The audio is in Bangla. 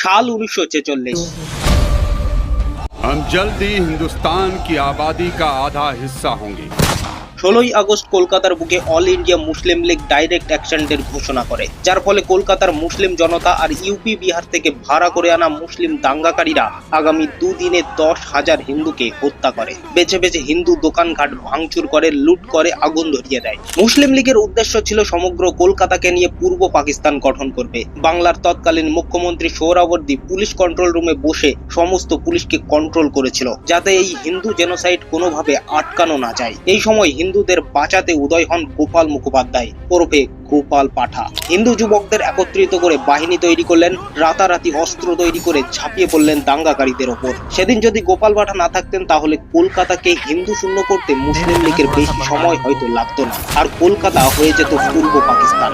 साल उन्नीस हम जल्द ही हिंदुस्तान की आबादी का आधा हिस्सा होंगे। ষোলোই আগস্ট কলকাতার বুকে All India Muslim League direct action ডের ঘোষণা করে, যার ফলে কলকাতার মুসলিম জনতা আর ইউপি বিহার থেকে ভাড়া করে আনা মুসলিম দাঙ্গাকারীরা আগামী দুদিনে দশ হাজার হিন্দুকে হত্যা করে। বেছে বেছে হিন্দু দোকানঘাট ভাঙচুর করে, লুট করে, আগুন ধরিয়ে দেয়। মুসলিম লীগের উদ্দেশ্য ছিল সমগ্র কলকাতাকে নিয়ে পূর্ব পাকিস্তান গঠন করবে। বাংলার তৎকালীন মুখ্যমন্ত্রী সোহরাবর্দী পুলিশ কন্ট্রোল রুমে বসে সমস্ত পুলিশকে কন্ট্রোল করেছিল, যাতে এই হিন্দু জেনোসাইড কোনোভাবে আটকানো না যায়। এই সময় হিন্দুদের বাঁচাতে উদয় হন গোপাল মুখোপাধ্যায় ওরফে গোপাল পাঠা। হিন্দু যুবকদের একত্রিত করে বাহিনী তৈরি করলেন, রাতারাতি অস্ত্র তৈরি করে ঝাঁপিয়ে পড়লেন দাঙ্গাকারীদের ওপর। সেদিন যদি গোপাল পাঠা না থাকতেন, তাহলে কলকাতাকে হিন্দু শূন্য করতে মুসলিম লীগের বেশি সময় হয়তো লাগতো না। আর কলকাতা হয়ে যেত পূর্ব পাকিস্তান।